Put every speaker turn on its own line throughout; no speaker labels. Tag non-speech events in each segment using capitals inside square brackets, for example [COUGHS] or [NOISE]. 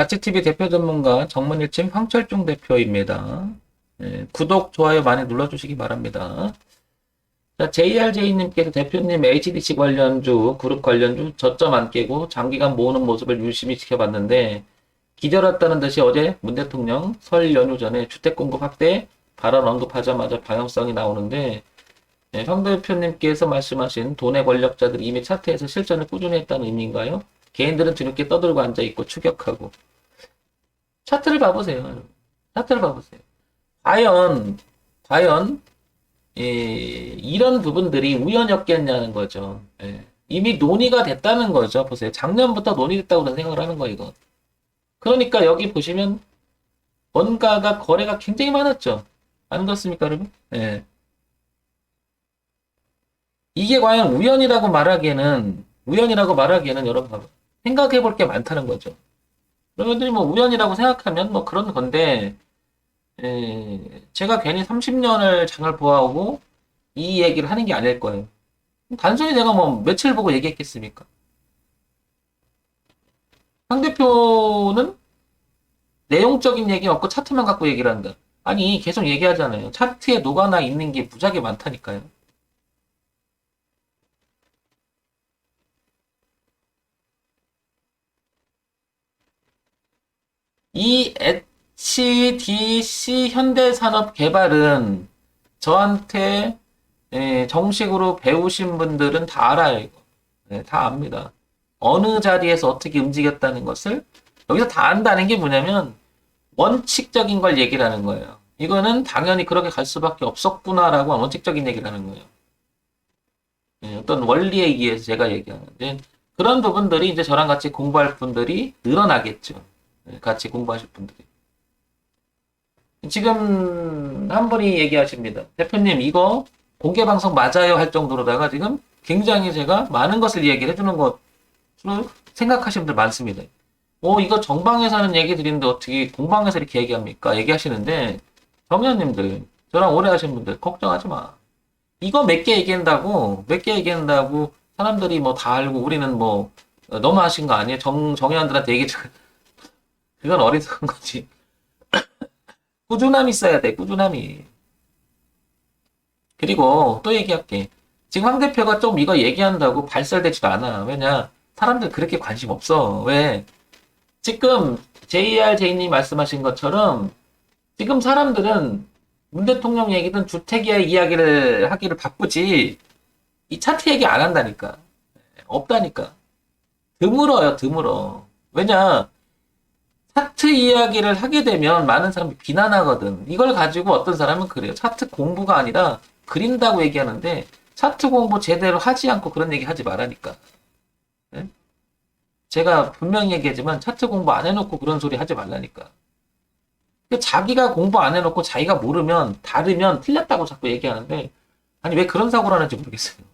가치TV 대표 전문가 정문일침 황철중 대표입니다. 예, 구독, 좋아요 많이 눌러주시기 바랍니다. 자, JRJ님께서 대표님 HDC 관련주, 그룹 관련주 저점 안 깨고 장기간 모으는 모습을 유심히 지켜봤는데 기절했다는 듯이 어제 문 대통령 설 연휴 전에 주택 공급 확대 발언 언급하자마자 방향성이 나오는데 예, 황 대표님께서 말씀하신 돈의 권력자들이 이미 차트에서 실전을 꾸준히 했다는 의미인가요? 개인들은 뒤늦게 떠들고 앉아있고 추격하고 차트를 봐보세요. 차트를 봐보세요. 과연 과연 예, 이런 부분들이 우연이었겠냐는 거죠. 예. 이미 논의가 됐다는 거죠. 보세요. 작년부터 논의됐다고 저는 생각을 하는 거예요, 이거. 그러니까 여기 보시면 원가가 거래가 굉장히 많았죠. 안 그렇습니까, 여러분? 예. 이게 과연 우연이라고 말하기에는 우연이라고 말하기에는 여러분. 생각해 볼 게 많다는 거죠. 여러분들이 뭐 우연이라고 생각하면 뭐 그런 건데 에, 제가 괜히 30년을 장을 보아오고 이 얘기를 하는 게 아닐 거예요. 단순히 내가 뭐 며칠 보고 얘기했겠습니까? 상 대표는 내용적인 얘기 없고 차트만 갖고 얘기를 한다. 아니 계속 얘기하잖아요. 차트에 녹아나 있는 게 무지하게 많다니까요. 이 HDC 현대산업개발은 저한테 예, 정식으로 배우신 분들은 다 알아요. 이거. 예, 다 압니다. 어느 자리에서 어떻게 움직였다는 것을 여기서 다 안다는 게 뭐냐면 원칙적인 걸 얘기를 하는 거예요. 이거는 당연히 그렇게 갈 수밖에 없었구나라고 원칙적인 얘기를 하는 거예요. 예, 어떤 원리에 의해서 제가 얘기하는데 그런 부분들이 이제 저랑 같이 공부할 분들이 늘어나겠죠. 예, 같이 공부하실 분들이. 지금 한 분이 얘기하십니다. 대표님, 이거 공개 방송 맞아요 할 정도로다가 지금 굉장히 제가 많은 것을 얘기를 해주는 것으로 생각하시는 분들 많습니다. 어, 이거 정방에서 하는 얘기 드리는데 어떻게 공방에서 이렇게 얘기합니까? 얘기하시는데, 정현님들, 저랑 오래 하신 분들, 걱정하지 마. 이거 몇 개 얘기한다고, 몇 개 얘기한다고, 사람들이 뭐 다 알고, 우리는 뭐, 어, 너무 하신 거 아니에요? 정, 정현들한테 얘기, 그건 어리석은 거지. [COUGHS] 꾸준함이 있어야 돼, 꾸준함이. 그리고 또 얘기할게. 지금 황 대표가 좀 이거 얘기한다고 발설되지도 않아. 왜냐? 사람들 그렇게 관심 없어. 왜? 지금 JRJ님 말씀하신 것처럼 지금 사람들은 문 대통령 얘기든 주택의 이야기를 하기를 바쁘지 이 차트 얘기 안 한다니까. 없다니까. 드물어요, 드물어. 왜냐? 차트 이야기를 하게 되면 많은 사람이 비난하거든. 이걸 가지고 어떤 사람은 그래요. 차트 공부가 아니라 그린다고 얘기하는데 차트 공부 제대로 하지 않고 그런 얘기 하지 말라니까. 예? 제가 분명히 얘기하지만 차트 공부 안 해놓고 그런 소리 하지 말라니까. 자기가 공부 안 해놓고 자기가 모르면 다르면 틀렸다고 자꾸 얘기하는데 아니 왜 그런 사고를 하는지 모르겠어요.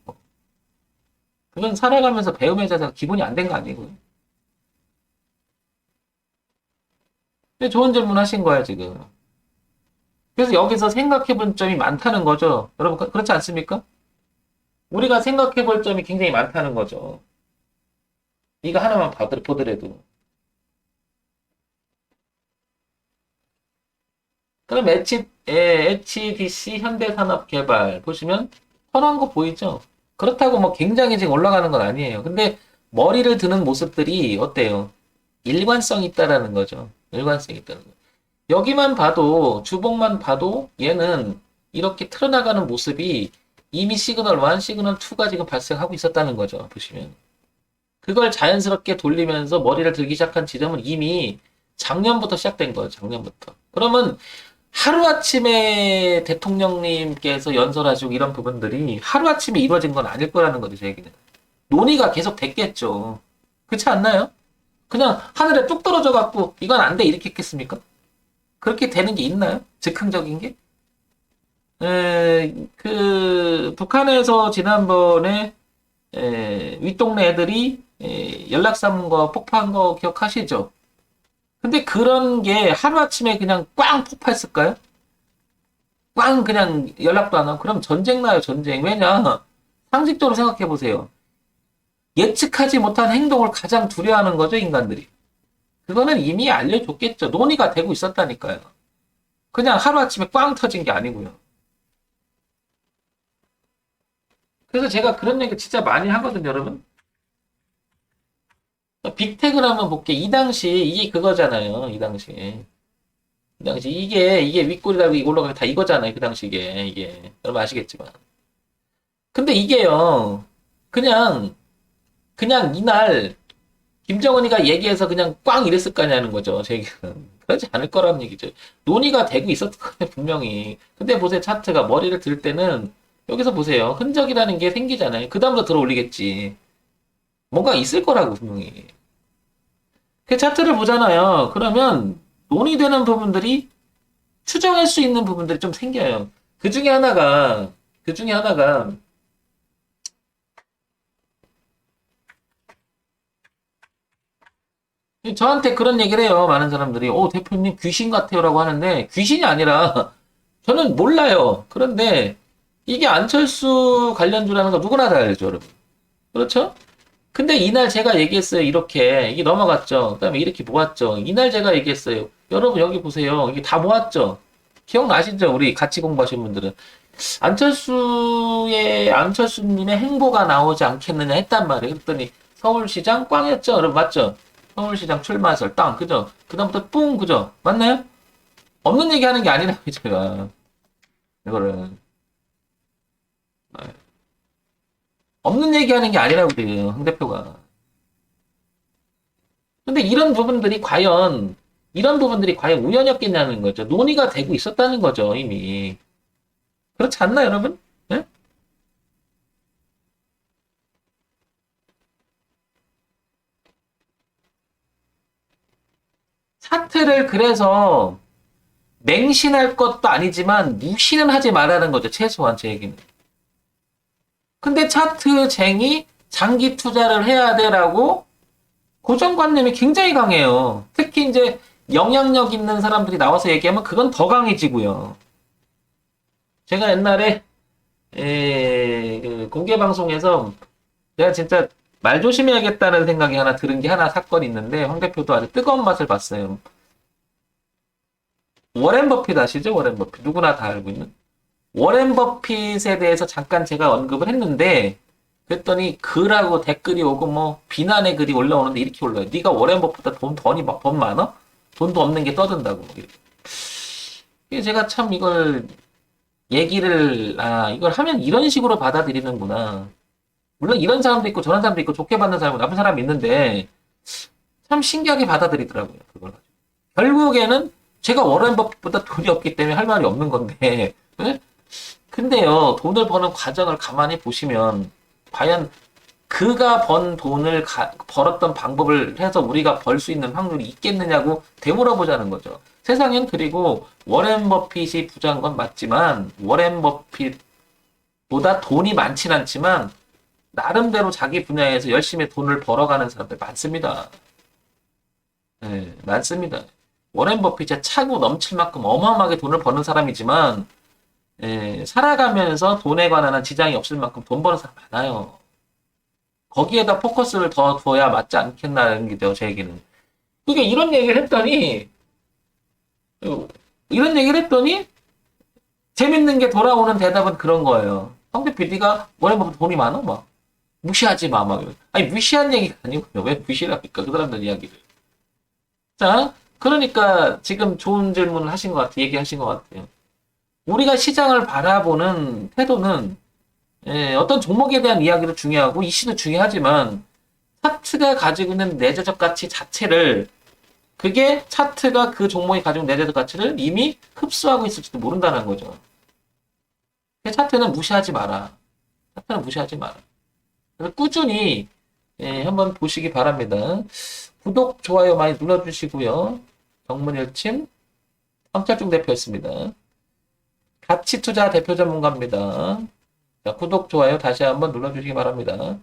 그건 살아가면서 배움의 자세가 기본이 안 된 거 아니고요. 근데 좋은 질문 하신 거야, 지금. 그래서 여기서 생각해 볼 점이 많다는 거죠. 여러분, 그- 그렇지 않습니까? 우리가 생각해 볼 점이 굉장히 많다는 거죠. 이거 하나만 보더라도. 그럼 H, 에, HDC 현대산업개발 보시면 선한 거 보이죠? 그렇다고 뭐 굉장히 지금 올라가는 건 아니에요. 근데 머리를 드는 모습들이 어때요? 일관성이 있다라는 거죠. 일관성이 있다는 거. 여기만 봐도 주봉만 봐도 얘는 이렇게 틀어나가는 모습이 이미 시그널 1, 시그널 2가 지금 발생하고 있었다는 거죠. 보시면. 그걸 자연스럽게 돌리면서 머리를 들기 시작한 지점은 이미 작년부터 시작된 거예요. 작년부터. 그러면 하루아침에 대통령님께서 연설하시고 이런 부분들이 하루아침에 이루어진 건 아닐 거라는 거죠. 제 얘기는. 논의가 계속 됐겠죠. 그렇지 않나요? 그냥 하늘에 뚝 떨어져 갖고 이건 안 돼 이렇게 했겠습니까? 그렇게 되는 게 있나요? 즉흥적인 게? 에, 그 북한에서 지난번에 에, 윗동네 애들이 에, 연락사무가 폭파한 거 기억하시죠? 근데 그런 게 하루아침에 그냥 꽝 폭파했을까요? 꽝 그냥 연락도 안 하고 그럼 전쟁 나요 전쟁 왜냐 상식적으로 생각해 보세요 예측하지 못한 행동을 가장 두려워하는 거죠 인간들이 그거는 이미 알려줬겠죠. 논의가 되고 있었다니까요. 그냥 하루아침에 꽝 터진 게 아니고요. 그래서 제가 그런 얘기 진짜 많이 하거든요, 여러분. 빅텍을 한번 볼게. 이 당시 이게 그거잖아요. 이 당시. 이 당시 이게 이게 윗골이 달고 이거 올라가고 다 이거잖아요. 그 당시 이게 이게 여러분 아시겠지만. 근데 이게요. 그냥 그냥 이날 김정은이가 얘기해서 그냥 꽝 이랬을 거냐는 거죠. 제 얘기는. 그러지 않을 거라는 얘기죠. 논의가 되고 있었을 거예요, 분명히. 근데 보세요, 차트가 머리를 들 때는 여기서 보세요. 흔적이라는 게 생기잖아요. 그 다음부터 들어 올리겠지. 뭔가 있을 거라고, 분명히. 그 차트를 보잖아요. 그러면 논의되는 부분들이 추정할 수 있는 부분들이 좀 생겨요. 그 중에 하나가, 그 중에 하나가, 저한테 그런 얘기를 해요. 많은 사람들이. 오, 대표님 귀신 같아요 라고 하는데, 귀신이 아니라, [LAUGHS] 저는 몰라요. 그런데, 이게 안철수 관련주라는 거 누구나 다 알죠, 여러분. 그렇죠? 근데 이날 제가 얘기했어요. 이렇게. 이게 넘어갔죠. 그 다음에 이렇게 모았죠. 이날 제가 얘기했어요. 여러분, 여기 보세요. 이게 다 모았죠? 기억나시죠? 우리 같이 공부하신 분들은. 안철수의, 안철수님의 행보가 나오지 않겠느냐 했단 말이에요. 그랬더니, 서울시장 꽝이었죠? 여러분, 맞죠? 서울시장 출마설 땅 그죠? 그다음부터 뿡 그죠? 맞나요? 없는 얘기 하는 게 아니라고 [LAUGHS] 제가 이거를 네. 없는 얘기 하는 게 아니라고 그래요 황 대표가 근데 이런 부분들이 과연 이런 부분들이 과연 우연이었겠냐는 거죠 논의가 되고 있었다는 거죠 이미 그렇지 않나 여러분? 네? 차트를 그래서 맹신할 것도 아니지만 무시는 하지 말라는 거죠. 최소한 제 얘기는. 근데 차트쟁이 장기 투자를 해야 돼라고 고정관념이 굉장히 강해요. 특히 이제 영향력 있는 사람들이 나와서 얘기하면 그건 더 강해지고요. 제가 옛날에 에, 그 공개 방송에서 내가 진짜 말 조심해야겠다는 생각이 하나 들은 게 하나 사건이 있는데 황 대표도 아주 뜨거운 맛을 봤어요. 워렌 버핏 아시죠? 워렌 버핏 누구나 다 알고 있는 워렌 버핏에 대해서 잠깐 제가 언급을 했는데 그랬더니 글하고 댓글이 오고 뭐 비난의 글이 올라오는데 이렇게 올라요. 네가 워렌 버핏보다 돈 더니 돈 많아? 돈도 없는 게 떠든다고. 이게 제가 참 이걸 얘기를 아 이걸 하면 이런 식으로 받아들이는구나. 물론 이런 사람도 있고 저런 사람도 있고 좋게 받는 사람이고 나쁜 사람이 있는데 참 신기하게 받아들이더라고요. 그걸. 결국에는 제가 워렌 버핏보다 돈이 없기 때문에 할 말이 없는 건데 네? 근데요 돈을 버는 과정을 가만히 보시면 과연 그가 번 돈을 가- 벌었던 방법을 해서 우리가 벌 수 있는 확률이 있겠느냐고 되물어보자는 거죠. 세상엔 그리고 워렌 버핏이 부자인 건 맞지만 워렌 버핏보다 돈이 많진 않지만 나름대로 자기 분야에서 열심히 돈을 벌어가는 사람들 많습니다. 네, 많습니다. 워렌 버핏이 차고 넘칠 만큼 어마어마하게 돈을 버는 사람이지만, 예, 살아가면서 돈에 관한 지장이 없을 만큼 돈 버는 사람 많아요. 거기에다 포커스를 더 둬야 맞지 않겠나는 게죠, 제 얘기는. 그게 이런 얘기를 했더니, 어, 이런 얘기를 했더니, 재밌는 게 돌아오는 대답은 그런 거예요. 성대 PD가 워렌 버핏 돈이 많아? 막. 무시하지 마, 막. 아니, 무시한 얘기가 아니고요. 왜 무시를 합니까? 그 사람들 이야기를. 자, 그러니까 지금 좋은 질문을 하신 것 같아요. 얘기하신 것 같아요. 우리가 시장을 바라보는 태도는 예, 어떤 종목에 대한 이야기도 중요하고 이슈도 중요하지만 차트가 가지고 있는 내재적 가치 자체를 그게 차트가 그 종목이 가지고 있는 내재적 가치를 이미 흡수하고 있을지도 모른다는 거죠. 그 차트는 무시하지 마라. 차트는 무시하지 마라. 꾸준히 예, 한번 보시기 바랍니다. 구독, 좋아요 많이 눌러주시고요. 정문일침 황철중 대표였습니다. 가치투자 대표 전문가입니다. 자, 구독, 좋아요 다시 한번 눌러주시기 바랍니다.